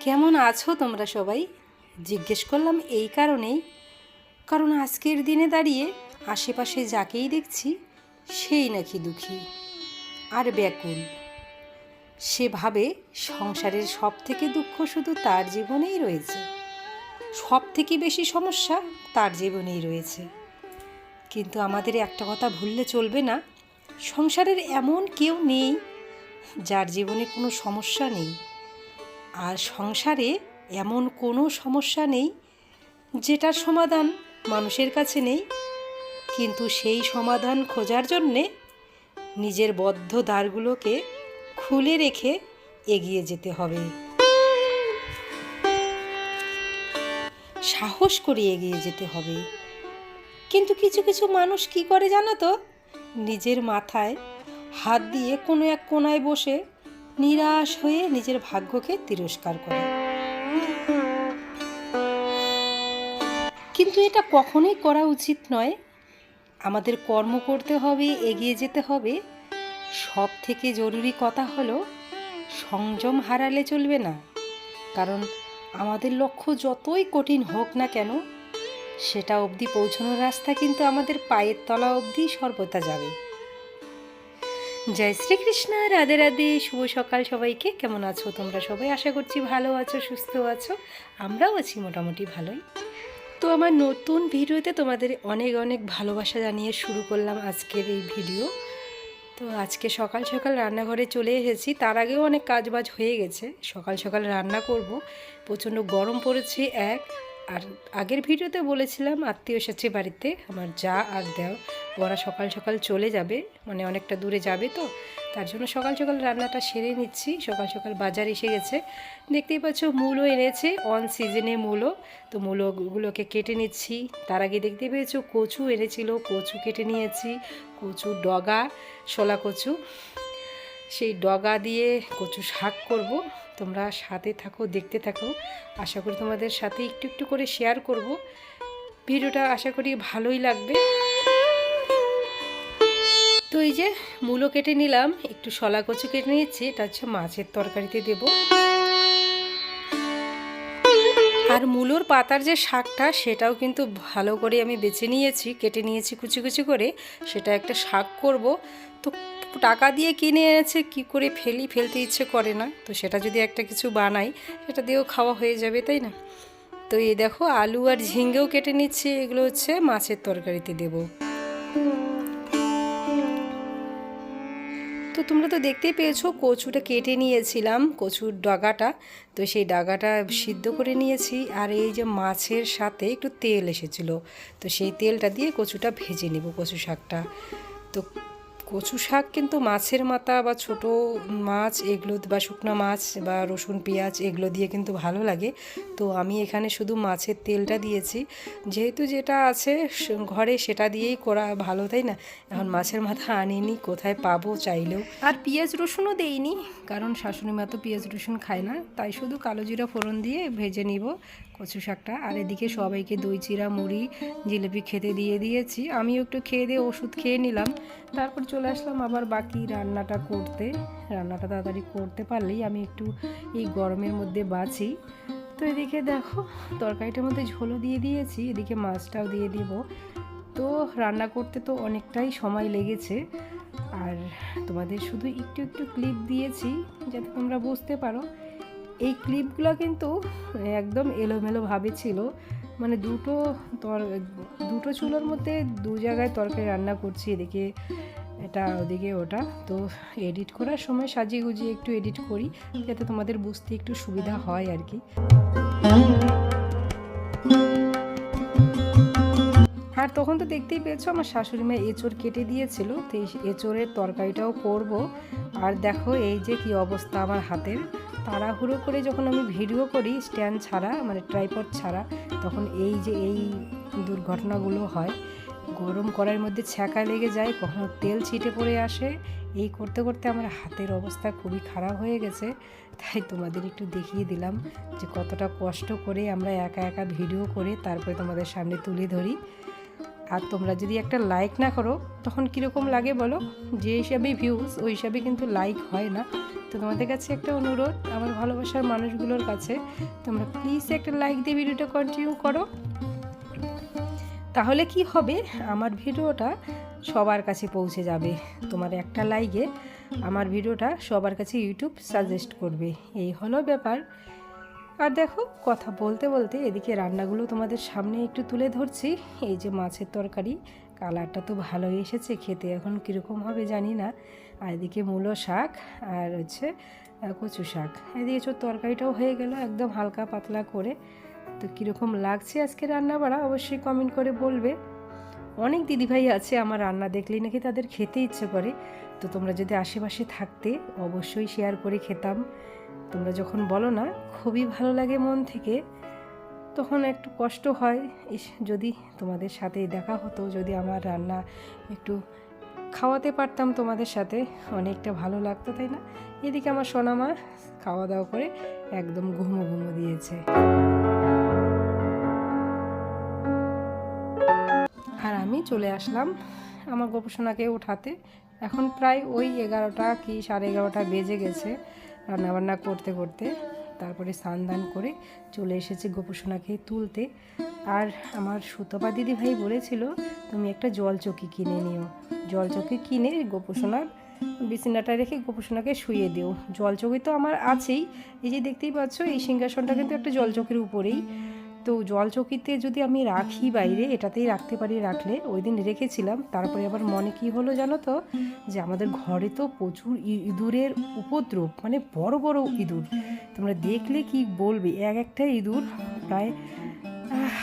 কেমন আছো তোমরা সবাই? জিজ্ঞেস করলাম এই কারণেই। কারণ আজকের দিনে দাঁড়িয়ে আশেপাশে যাকেই দেখছি, সেই নাকি দুঃখী। আর ব্যাকুল। সে ভাবে সংসারের সব থেকে দুঃখ শুধু তার জীবনেই রয়েছে। সব থেকে বেশি সমস্যা তার জীবনেই রয়েছে। কিন্তু আমাদের একটা কথা ভুললে চলবে না, সংসারের এমন কেউ নেই, যার জীবনে কোনো সমস্যা নেই। আর সংসারে এমন কোনো সমস্যা নেই যেটার সমাধান মানুষের কাছে নেই। কিন্তু সেই সমাধান খোঁজার জন্যে নিজের বদ্ধ দ্বারগুলোকে খুলে রেখে এগিয়ে যেতে হবে। সাহস করে এগিয়ে যেতে হবে। কিন্তু কিছু কিছু মানুষ কি করে জানো তো? নিজের মাথায় হাত দিয়ে কোনো এক কোনায় বসে নিরাশ হয়ে নিজের ভাগ্যকে তিরস্কার করে। কিন্তু এটা কখনোই করা উচিত নয়। আমাদের কর্ম করতে হবে, এগিয়ে যেতে হবে। সব থেকে জরুরি কথা হলো, সংযম হারালে চলবে না। কারণ আমাদের লক্ষ্য যতই কঠিন হোক না কেন, সেটা অবধি পৌঁছানোর রাস্তা কিন্তু আমাদের পায়ের তলা অবধি সর্বদা যাবে। জয় শ্রীকৃষ্ণ, রাধে রাধে, শুভ সকাল সবাইকে। কেমন আছো তোমরা সবাই? আশা করছি ভালো আছো, সুস্থ আছো। আমরাও আছি মোটামুটি ভালোই। তো আমার নতুন ভিডিওতে তোমাদের অনেক অনেক ভালোবাসা জানিয়ে শুরু করলাম আজকের এই ভিডিও। তো আজকে সকাল সকাল রান্নাঘরে চলে এসেছি। তার আগেও অনেক কাজবাজ হয়ে গেছে। সকাল সকাল রান্না করব। প্রচণ্ড গরম পড়েছে, এক। আর আগের ভিডিওতে বলেছিলাম আত্মীয় এসেছে বাড়িতে আমার যা আর দেও, ওরা সকাল সকাল চলে যাবে মানে অনেকটা দূরে যাবে তো, তার জন্য সকাল সকাল রান্নাটা সেরে নিচ্ছি, সকাল সকাল বাজার এসে গেছে। দেখতেই পাচ্ছ মূলো এনেছে অন সিজনে মূলো তো মূলোগুলোকে কেটে নিচ্ছি। তার আগে দেখতে পেয়েছ কচু এনেছিল, কচু কেটে নিয়েছি, কচু ডগা শোলা কচু। সেই ডগা দিয়ে কচু শাক করব তোমরা সাথে থাকো, দেখতে থাকো। আশা করি তোমাদের সাথে একটু একটু করে শেয়ার করব। ভিডিওটা আশা করি ভালোই লাগবে। তো এই যে মূলো কেটে নিলাম, একটু শলা কচু কেটে নিয়েছি, এটা হচ্ছে মাছের তরকারিতে দেব। আর মূলোর পাতার যে শাকটা, সেটাও কিন্তু ভালো করে আমি বেছে নিয়েছি, কেটে নিয়েছি কুচি কুচি করে। সেটা একটা শাক করব। তো টাকা দিয়ে কিনে এনেছে, কি করে ফেলি, ফেলতে ইচ্ছে করে না। তো সেটা যদি একটা কিছু বানাই, সেটা দিয়েও খাওয়া হয়ে যাবে, তাই না? তো এই দেখো, আলু আর ঝিঙ্গেও কেটে নিচ্ছি। এগুলো হচ্ছে মাছের তরকারিতে দেবো। তো তোমরা তো দেখতেই পেয়েছ, কচুটা কেটে নিয়েছিলাম, কচুর ডাগাটা। তো সেই ডাগাটা সিদ্ধ করে নিয়েছি, আর এই যে মাছের সাথে একটু তেল এসেছিল। তো সেই তেলটা দিয়ে কচুটা ভেজে নেব, কচু শাকটা। তো কচু শাক কিন্তু মাছের মাথা বা ছোট মাছ এগুলো বা শুকনো মাছ বা রসুন, পেঁয়াজ এগুলো দিয়ে কিন্তু ভালো লাগে। তো আমি এখানে শুধু মাছের তেলটা দিয়েছি। যেহেতু যেটা আছে ঘরে সেটা দিয়েই করা ভালো, তাই না? এখন মাছের মাথা আনিনি, কোথায় পাবো চাইলেও। আর পেঁয়াজ রসুনও দেইনি, কারণ শাশুড়ি মা তো পেঁয়াজ রসুন খায় না। তাই শুধু কালো জিরা ফোড়ন দিয়ে ভেজে নিব। কচু শাকটা। আর এদিকে সবাইকে দই চিরা মুড়ি, জিলিপি খেতে দিয়ে দিয়েছি। আমিও একটু খেয়ে দিয়ে ওষুধ খেয়ে নিলাম। তারপর চলে আসলাম আবার বাকি রান্নাটা করতে। রান্নাটা তাড়াতাড়ি করতে পারলেই আমি একটু এই গরমের মধ্যে বাঁচি। তো এদিকে দেখো, তরকারিটার মধ্যে ঝোলও দিয়ে দিয়েছি, এদিকে মাছটাও দিয়ে দিব। তো রান্না করতে তো অনেকটাই সময় লেগেছে। আর তোমাদের শুধু একটু একটু ক্লিপ দিয়েছি, যাতে তোমরা বুঝতে পারো। এই ক্লিপগুলো কিন্তু একদম এলোমেলোভাবে ছিল। মানে দুটো তর, দুটো চুলোর মধ্যে দু জায়গায় তরকারি রান্না করছি, এদিকে এটা, ওদিকে ওটা। তো এডিট করার সময় সাজিয়ে গুজিয়ে একটু এডিট করি, যাতে তোমাদের বুঝতে একটু সুবিধা হয় আর কি। আর তখন তো দেখতেই পেয়েছ, আমার শাশুড়ি মা এঁচোর কেটে দিয়েছিল, তো এই এঁচড়ের তরকারিটাও করব। আর দেখো এই যে কি অবস্থা আমার হাতের। তাড়াহুড়ো করে যখন আমি ভিডিও করি, স্ট্যান্ড ছাড়া মানে ট্রাইপড ছাড়া, তখন এই যে এই দুর্ঘটনাগুলো হয়, গরম কড়াইয়ের মধ্যে ছ্যাঁকা লেগে যায়, কখনো তেল ছিটে পড়ে আসে, এই করতে করতে আমার হাতের অবস্থা খুবই খারাপ হয়ে গেছে। তাই তোমাদের একটু দেখিয়ে দিলাম যে কতটা কষ্ট করে আমরা একা একা ভিডিও করে তারপরে তোমাদের সামনে তুলে ধরি। আর তোমরা যদি একটা লাইক না করো, তখন কীরকম লাগে বলো? যে হিসাবে ভিউজ ওই হিসাবে কিন্তু লাইক হয় না। তো তোমাদের কাছে একটা অনুরোধ, আমার ভালোবাসার মানুষগুলোর কাছে, তোমরা প্লিজ একটা লাইক দিয়ে ভিডিওটা কন্টিনিউ করো। তাহলে কি হবে? আমার ভিডিওটা সবার কাছে পৌঁছে যাবে। তোমার একটা লাইকে আমার ভিডিওটা সবার কাছে ইউটিউব সাজেস্ট করবে। এই হলো ব্যাপার। আর দেখো, কথা বলতে বলতে এদিকে রান্নাগুলো তোমাদের সামনে একটু তুলে ধরছি। এই যে মাছের তরকারি, কালারটা তো ভালোই এসেছে, খেতে এখন কীরকম হবে জানি না। আর এদিকে মূলো শাক আর হচ্ছে কচু শাক। এদিকে চো তরকারিটাও হয়ে গেল একদম হালকা পাতলা করে। তো কীরকম লাগছে আজকে রান্না বাড়া অবশ্যই কমেন্ট করে বলবে। অনেক দিদিভাই আছে, আমার রান্না দেখলেই নাকি তাদের খেতে ইচ্ছে করে। তো তোমরা যদি আশেপাশে থাকতে, অবশ্যই শেয়ার করে খেতাম। তোমরা যখন বলো না, খুবই ভালো লাগে মন থেকে, তখন একটু কষ্ট হয়। ইস, যদি তোমাদের সাথে দেখা হতো, যদি আমার রান্না একটু খাওয়াতে পারতাম তোমাদের সাথে, অনেকটা ভালো লাগতো, তাই না? এদিকে আমার সোনামা খাওয়া দাওয়া করে একদম ঘুমো ঘুমো দিয়েছে। আর আমি চলে আসলাম আমার গোপসোনাকে উঠাতে। এখন প্রায় ওই এগারোটা কি সাড়ে এগারোটা বেজে গেছে। রান্নাবান্না করতে করতে তারপরে স্নান দান করে চলে এসেছি গোপসোনাকে তুলতে। আর আমার সুতপা দিদিভাই বলেছিল, তুমি একটা জলচকি কিনে নিও। জল চকি কিনে গোপসোনার বিছানাটা রেখে গোপসোনাকে শুয়ে দিও। জল চকি তো আমার আছেই। এই যে দেখতেই পাচ্ছ, এই সিংহাসনটা কিন্তু একটা জল চকির উপরেই। তো জল চকিতে যদি আমি রাখি বাইরে এটাতেই রাখতে পারি রাখলে ওই দিন রেখেছিলাম। তারপরে আবার মনে কি হলো জানো তো? যে আমাদের ঘরে তো প্রচুর ইঁদুরের উপদ্রব মানে বড় বড় ইঁদুর। তোমরা দেখলে কি বলবে? এক একটা ইঁদুর প্রায়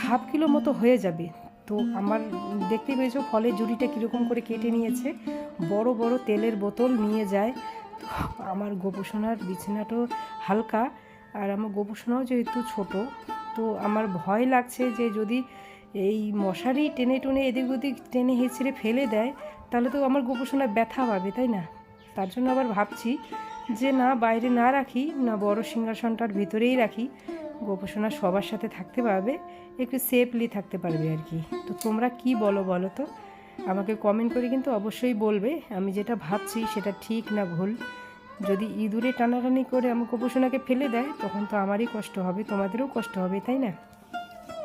হাফ কিলো মতো হয়ে যাবে। তো আমার দেখতে পেয়েছ ফলের জুড়িটা কীরকম করে কেটে নিয়েছে। বড় বড় তেলের বোতল নিয়ে যায়। তো আমার গোপসোনার বিছানাটাও হালকা আর আমার গোপসোনাও যেহেতু ছোট তো আমার ভয় লাগছে যে যদি এই মশারি টেনে টুনে এদিক ওদিক টেনে হেঁচড়ে ফেলে দেয়, তাহলে তো আমার গোপসোনা ব্যথা পাবে তাই না? তার জন্য আবার ভাবছি যে না, বাইরে না রাখি, না বড় সিংহাসনটার ভিতরেই রাখি। গোপসোনা সবার সাথে থাকতে পারবে, একটু সেফলি থাকতে পারবে আর কি। তো তোমরা কি বলো বলো তো? আমাকে কমেন্ট করে কিন্তু অবশ্যই বলবে, আমি যেটা ভাবছি সেটা ঠিক না ভুল। যদি ইঁদুরে টানাটানি করে আমার গোপসোনাকে ফেলে দেয়, তখন তো আমারই কষ্ট হবে, তোমাদেরও কষ্ট হবে, তাই না?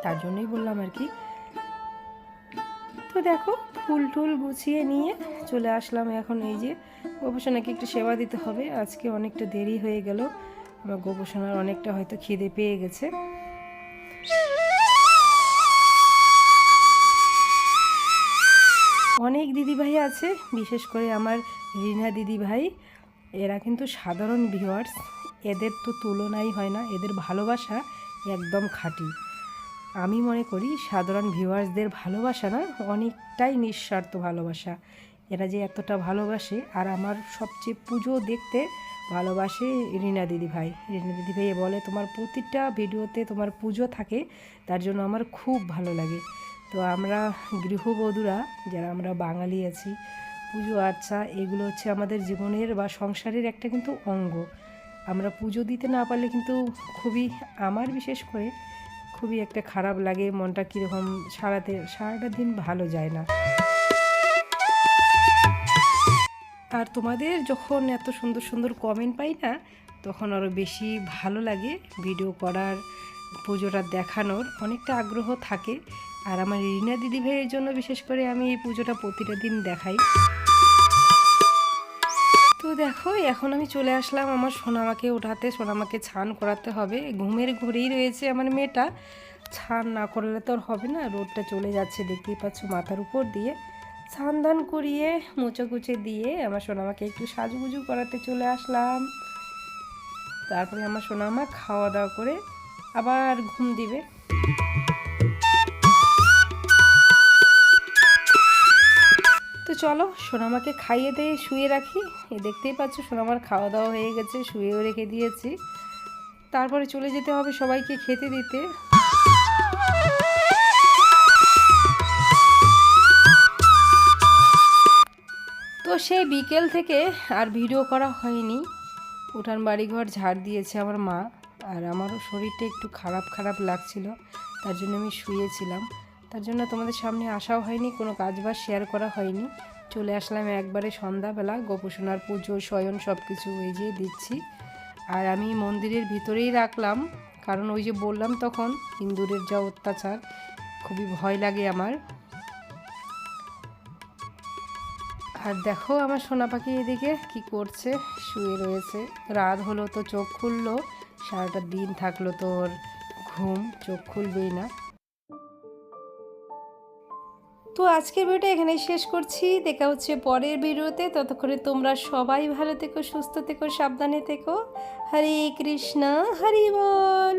তার জন্যই বললাম আর কি। তো দেখো, ফুল টুল গুছিয়ে নিয়ে চলে আসলাম এখন এই যে গোপসোনাকে একটু সেবা দিতে হবে। আজকে অনেকটা দেরি হয়ে গেল আমার গোপসোনার অনেকটা হয়তো খিদে পেয়ে গেছে। অনেক দিদিভাই আছে, বিশেষ করে আমার রিনা দিদিভাই। এরা কিন্তু সাধারণ ভিউয়ার্স এদের তো তুলনাই হয় না, এদের ভালোবাসা একদম খাঁটি। আমি মনে করি সাধারণ ভিউয়ার্সদের ভালোবাসা না, অনেকটাই নিঃস্বার্থ ভালোবাসা। এরা যে এতটা ভালোবাসে, আর আমার সবচেয়ে পুজো দেখতে ভালোবাসে রিনা দিদিভাই রিনা দিদিভাই বলে, তোমার প্রতিটা ভিডিওতে তোমার পুজো থাকে, তার জন্য আমার খুব ভালো লাগে। তো আমরা গৃহবধূরা, যারা আমরা বাঙালি আছি পুজো আর্চা এগুলো হচ্ছে আমাদের জীবনের বা সংসারের একটা কিন্তু অঙ্গ। আমরা পুজো দিতে না পারলে কিন্তু খুবই, আমার বিশেষ করে, খুবই একটা খারাপ লাগে, মনটা কীরকম সারাতে, সারাটা দিন ভালো যায় না। আর তোমাদের যখন এত সুন্দর সুন্দর কমেন্ট পাই না, তখন আরও বেশি ভালো লাগে ভিডিও করার, পুজোটা দেখানোর, অনেকটা আগ্রহ থাকে। আর আমার রিনা দিদি ভাইয়ের জন্য বিশেষ করে আমি এই পুজোটা প্রতিটা দিন দেখাই। তো দেখো, এখন আমি চলে আসলাম আমার সোনামাকে ওঠাতে। সোনামাকে ছান করাতে হবে। ঘুমের ঘুরেই রয়েছে আমার মেয়েটা। ছান না করলে তো আর হবে না। রোদটা চলে যাচ্ছে, দেখতেই পাচ্ছ মাথার উপর দিয়ে। ছান দান করিয়ে, মুচো কুচে দিয়ে আমার সোনামাকে একটু সাজুগুজু করাতে চলে আসলাম। তারপরে আমার সোনামা খাওয়া দাওয়া করে আবার ঘুম দিবে। চলো, সোনামাকে খাইয়ে দিয়ে শুয়ে রাখি। এ দেখতেই পাচ্ছ, সোনামার খাওয়া দাওয়া হয়ে গেছে, শুয়েও রেখে দিয়েছি। তারপরে চলে যেতে হবে সবাইকে খেতে দিতে। তো সেই বিকেল থেকে আর ভিডিও করা হয়নি। উঠান বাড়িঘর ঝাড় দিয়েছে আমার মা, আর আমারও শরীরটা একটু খারাপ খারাপ লাগছিল, তার জন্য আমি শুয়েছিলাম। তার জন্য তোমাদের সামনে আসাও হয়নি, কোনো কাজ বাজ শেয়ার করা হয়নি। চলে আসলাম একবারে সন্ধ্যাবেলা গোপোষণার পুজো, শয়ন সব কিছু ওই যে দিচ্ছি। আর আমি মন্দিরের ভিতরেই রাখলাম, কারণ ওই যে বললাম তখন, ইন্দুরের যা অত্যাচার, খুবই ভয় লাগে আমার। আর দেখো আমার সোনা পাখি এদিকে কি করছে, শুয়ে রয়েছে। রাত হলো তো চোখ খুললো, সারাটা দিন থাকল তোর ঘুম, চোখ খুলবেই না। তো আজকের ভিডিওটা এখানে শেষ করছি। দেখা হচ্ছে পরের ভিডিওতে। ততক্ষণে তোমরা সবাই ভালো থেকো, সুস্থ থেকো, সাবধানে থেকো। হরে কৃষ্ণ, হরি বল।